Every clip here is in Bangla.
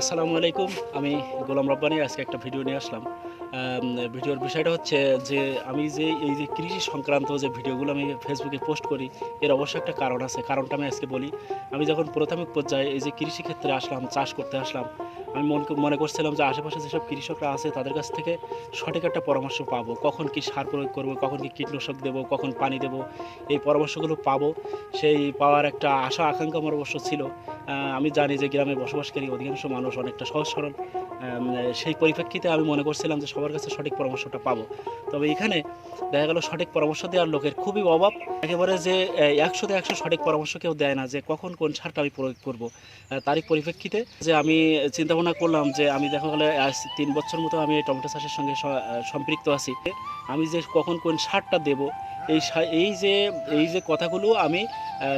আসসালামু আলাইকুম। আমি গোলাম রব্বানি, আজকে একটা ভিডিও নিয়ে আসলাম। ভিডিওর বিষয়টা হচ্ছে যে আমি যে এই যে কৃষি সংক্রান্ত যে ভিডিওগুলো আমি ফেসবুকে পোস্ট করি, এর অবশ্যই একটা কারণ আছে। কারণটা আমি আজকে বলি। আমি যখন প্রাথমিক পর্যায়ে এই যে কৃষিক্ষেত্রে আসলাম, চাষ করতে আসলাম আমি মন মনে করছিলাম যে আশেপাশে যেসব কৃষকরা আছে তাদের কাছ থেকে সঠিক একটা পরামর্শ পাবো। কখন কি সার প্রয়োগ করব, কখন কি কীটনাশক দেবো, কখন পানি দেবো, এই পরামর্শগুলো পাবো। সেই পাওয়ার একটা আশা, আকাঙ্ক্ষা আমার অবশ্য ছিল। আমি জানি যে গ্রামে বসবাসকারী অধিকাংশ মানুষ অনেকটা সহজ সরল। সেই পরিপ্রেক্ষিতে আমি মনে করছিলাম যে সবার কাছে সঠিক পরামর্শটা পাবো। তবে এখানে দেখা গেল সঠিক পরামর্শ দেওয়ার লোকের খুবই অভাব। একেবারে যে একশোতে একশো সঠিক পরামর্শ কেউ দেয় না যে কখন কোন সারটা আমি প্রয়োগ করব। তারই পরিপ্রেক্ষিতে যে আমি চিন্তা ভাবনা করলাম যে আমি দেখা গেলে তিন বছর মতো আমি টমেটো চাষের সঙ্গে সম্পৃক্ত আছি। আমি যে কখন কোন সারটা দেব এই সা- এই যে এই যে কথাগুলো আমি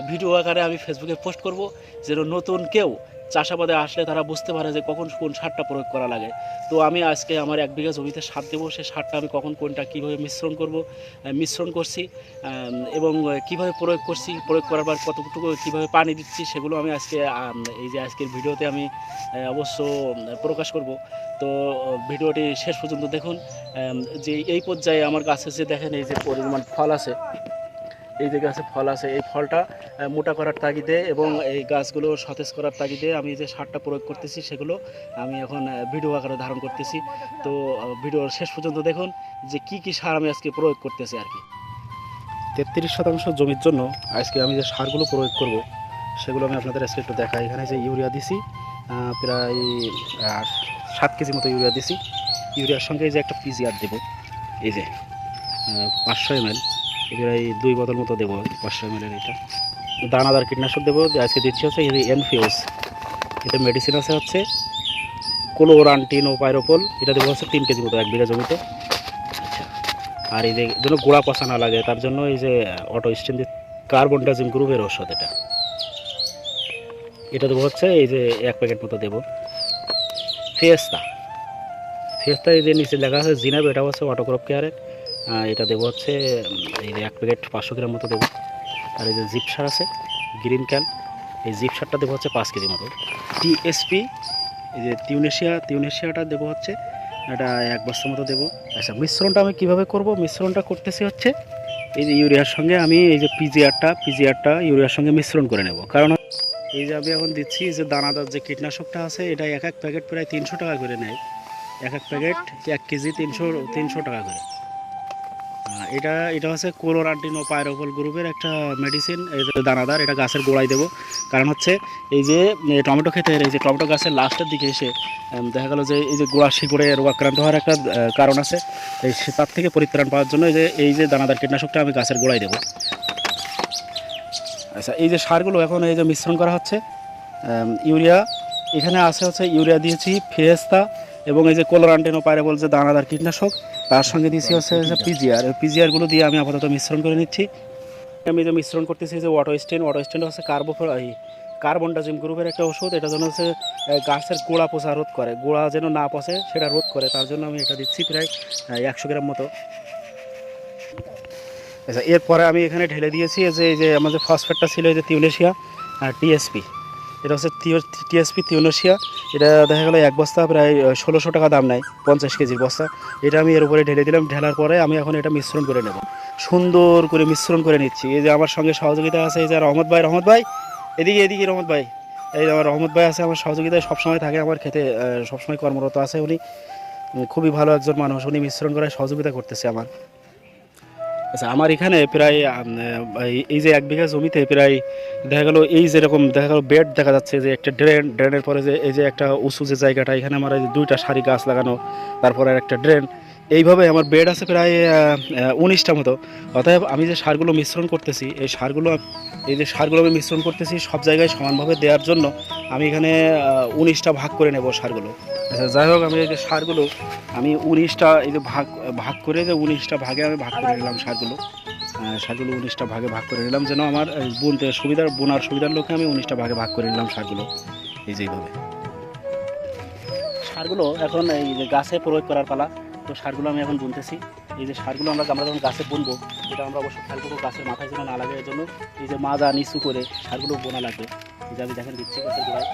ভিডিও আকারে আমি ফেসবুকে পোস্ট করব, যেন নতুন কেউ চাষাবাদে আসলে তারা বুঝতে পারে যে কখন কোন সারটা প্রয়োগ করা লাগে। তো আমি আজকে আমার এক বিঘা জমিতে সার দেবো সেই সারটা আমি কখন কোনটা কীভাবে মিশ্রণ করব মিশ্রণ করছি এবং কীভাবে প্রয়োগ করছি, প্রয়োগ করার পর কতটুকু কীভাবে পানি দিচ্ছি, সেগুলো আমি আজকে এই যে আজকের ভিডিওতে আমি অবশ্য প্রকাশ করব। তো, ভিডিওটি শেষ পর্যন্ত দেখুন যে এই পর্যায়ে আমার গাছে যে দেখেন এই যে পরিমাণ ফল আছে। এই যে গাছে ফল আছে, এই ফলটা মোটা করার তাগিদে এবং এই গাছগুলো সতেজ করার তাগিদে আমি যে সারটা প্রয়োগ করতেছি সেগুলো আমি এখন ভিডিও আকারে ধারণ করতেছি। তো ভিডিওর শেষ পর্যন্ত দেখুন যে কি কি সার আমি আজকে প্রয়োগ করতেছি আর কি। তেত্রিশ শতাংশ জমির জন্য আজকে আমি যে সারগুলো প্রয়োগ করব, সেগুলো আমি আপনাদের আজকে একটু দেখাই। এখানে যে ইউরিয়া দিছি প্রায় সাত কেজি মতো ইউরিয়া দিছি। ইউরিয়ার সঙ্গে এই যে একটা পিজিআর দেবো। এই যে পাঁচশো এম প্রায় দুই বোতল মতো দেবো, পাঁচশো এম এটা। দানাদার কীটনাশক দেবো আজকে দিচ্ছি হচ্ছে এই এনফিউস এটা মেডিসিন আছে হচ্ছে কোলোরান্টিন ও পাইরোপল এটা দেবো হচ্ছে তিন কেজি মতো এক বিঘা জমিতে। আচ্ছা আর এই যে গোড়া পচা না লাগে, তার জন্য এই যে অটো স্টেন কার্বন ডাইজিম গ্রুপের ওষুধ এটা। এটা দেবো হচ্ছে এই যে এক প্যাকেট মতো দেবো। ফেস্তা। ফেস্তা এই যে নিচে লেখা আছে, জিনাব এটা হচ্ছে অটোক্রপ কেয়ারের এটা দেবো হচ্ছে এই এক প্যাকেট পাঁচশো গ্রাম মতো দেবো। আর এই যে জিপ সার আছে, গ্রিন ক্যান, এই জিপ সারটা দেবো হচ্ছে পাঁচ কেজি মতো। টিএসপি, এই যে টিউনেশিয়া টিউনেশিয়াটা দেবো হচ্ছে, এটা এক বস্তার মতো দেবো। আচ্ছা মিশ্রণটা আমি কীভাবে করব? মিশ্রণটা করতেছি হচ্ছে, এই যে ইউরিয়ার সঙ্গে আমি এই যে পিজিআরটা পিজিআরটা ইউরিয়ার সঙ্গে মিশ্রণ করে নেব। কারণ এই যে আমি এখন দিচ্ছি, যে দানাদার যে কীটনাশকটা আছে, এটা এক এক প্যাকেট প্রায় তিনশো টাকা করে নেয়। এক এক প্যাকেট এক কেজি তিনশো তিনশো টাকা করে। এটা এটা হচ্ছে কোলোরান্টিনো পায়রোপল গ্রুপের একটা মেডিসিন দানাদার, এটা গাছের গোড়ায় দেবো। কারণ হচ্ছে এই যে টমেটো ক্ষেতের, এই যে টমেটো গাছের লাস্টের দিকে এসে দেখা গেল যে এই যে গোড়া শিকড়ে রোগাক্রান্ত হওয়ার একটা কারণ আছে, এই তার থেকে পরিত্রাণ পাওয়ার জন্য এই যে এই যে দানাদার কীটনাশকটা আমি গাছের গোড়ায় দেবো। আচ্ছা এই যে সারগুলো এখন এই যে মিশ্রণ করা হচ্ছে ইউরিয়া, এখানে আছে হচ্ছে ইউরিয়া দিয়েছি ফেস্তা এবং এই যে কোলোরান্টিনো পায়রাবল যে দানাদার কীটনাশক, তার সঙ্গে দিয়েছি হচ্ছে যে পিজিআর পিজিআরগুলো দিয়ে আমি আপাতত মিশ্রণ করে নিচ্ছি। আমি যে মিশ্রণ করতেছি যে ওয়াটো স্টেন ওয়াটো স্টেন হচ্ছে কার্বো কার্বন ডাজিম গ্রুপের একটা ওষুধ, এটা যেন হচ্ছে গাছের গোড়া পচা রোধ করে। গোড়া যেন না পচে, সেটা রোধ করে। তার জন্য আমি এটা দিচ্ছি প্রায় একশো গ্রাম মতো। আচ্ছা এরপরে আমি এখানে ঢেলে দিয়েছি যে, এই যে আমাদের ফসফেটটা ছিল এই যে তিউনেশিয়া আর টিএসপি এটা হচ্ছে টিএসপি তিউনেশিয়া। এটা দেখা গেলো এক বস্তা প্রায় ষোলোশো টাকা দাম নেয়, পঞ্চাশ কেজির বস্তা। এটা আমি এর উপরে ঢেলে দিলাম, ঢেলার পরে আমি এখন এটা মিশ্রণ করে নেব। সুন্দর করে মিশ্রণ করে নিচ্ছি। এই যে আমার সঙ্গে সহযোগিতা আছে, এই যে রহমত ভাই রহমত ভাই, এদিকে এদিকে রহমত ভাই। এই আমার রহমত ভাই আছে, আমার সহযোগিতায় সবসময় থাকে, আমার খেতে সবসময় কর্মরত আছে উনি। খুবই ভালো একজন মানুষ, উনি মিশ্রণ করায় সহযোগিতা করতেছে আমার। আচ্ছা আমার এখানে প্রায় এই- যে এক বিঘা জমিতে প্রায় দেখা গেলো এই যেরকম দেখা গেলো বেড দেখা যাচ্ছে যে একটা ড্রেন ড্রেনের পরে যে এই যে একটা উঁচু যে জায়গাটা, এখানে আমার দুইটা সারি গাছ লাগানো, তারপরে একটা ড্রেন এইভাবে আমার বেড আছে প্রায় উনিশটা মতো। অতএব আমি যে সারগুলো মিশ্রণ করতেছি, এই সারগুলো, এই যে সারগুলো আমি মিশ্রণ করতেছি সব জায়গায় সমানভাবে দেওয়ার জন্য আমি এখানে উনিশটা ভাগ করে নেব সারগুলো। আচ্ছা যাই হোক, আমি এই যে সারগুলো, আমি উনিশটা, এই যে ভাগ ভাগ করে যে উনিশটা ভাগে আমি ভাগ করে নিলাম সারগুলো সারগুলো উনিশটা ভাগে ভাগ করে নিলাম যেন আমার বুনতে সুবিধার বোনার সুবিধার লোকে আমি উনিশটা ভাগে ভাগ করে নিলাম সারগুলো, এই যে এইভাবে। সারগুলো এখন এই গাছে প্রয়োগ করার পালা তো সারগুলো আমি এখন বুনতেছি। এই যে সারগুলো আমরা আমরা যখন গাছে বুনবো, এটা আমরা অবশ্যই খেয়াল করব গাছের মাথায় যেন না লাগে, এর জন্য এই যে মাজা নিচু করে সারগুলো বোনা লাগবে। যে আমি দেখেন দিচ্ছি গাছের গোড়ায়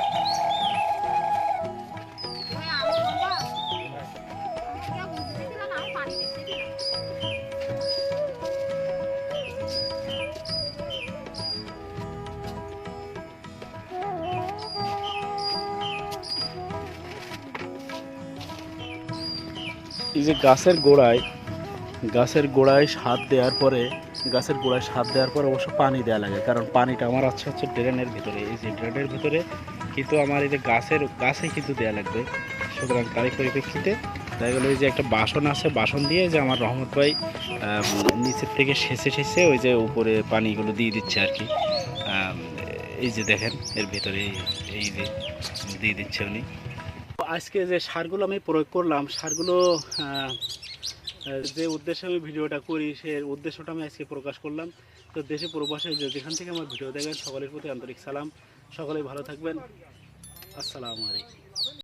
এই যে গাছের গোড়ায় গাছের গোড়ায় সার দেওয়ার পরে, গাছের গোড়ায় সার দেওয়ার পরে অবশ্য পানি দেওয়া লাগে। কারণ পানিটা আমার আছে হচ্ছে ড্রেনের ভিতরে। এই যে ড্রেনের ভিতরে কিন্তু আমার এই যে গাছের, গাছে কিন্তু দেওয়া লাগবে। সুতরাং তারই পরিপ্রেক্ষিতে দেখা গেলো যে একটা বাসন আছে, বাসন দিয়ে যে আমার রহমত ভাই নিচের থেকে সেচে সেচে ওই যে উপরে পানিগুলো দিয়ে দিচ্ছে আর কি। এই যে দেখেন, এর ভিতরে এই যে দিয়ে দিচ্ছে উনি। আজকে যে সারগুলো আমি প্রয়োগ করলাম, সারগুলো যে উদ্দেশ্যে আমি ভিডিওটা করি, সে উদ্দেশ্যটা আমি আজকে প্রকাশ করলাম। তো দেশে প্রবাসে যে যেখান থেকে আমার ভিডিও দেখেন, সকলের প্রতি আন্তরিক সালাম। সকলেই ভালো থাকবেন। আসসালামু আলাইকুম।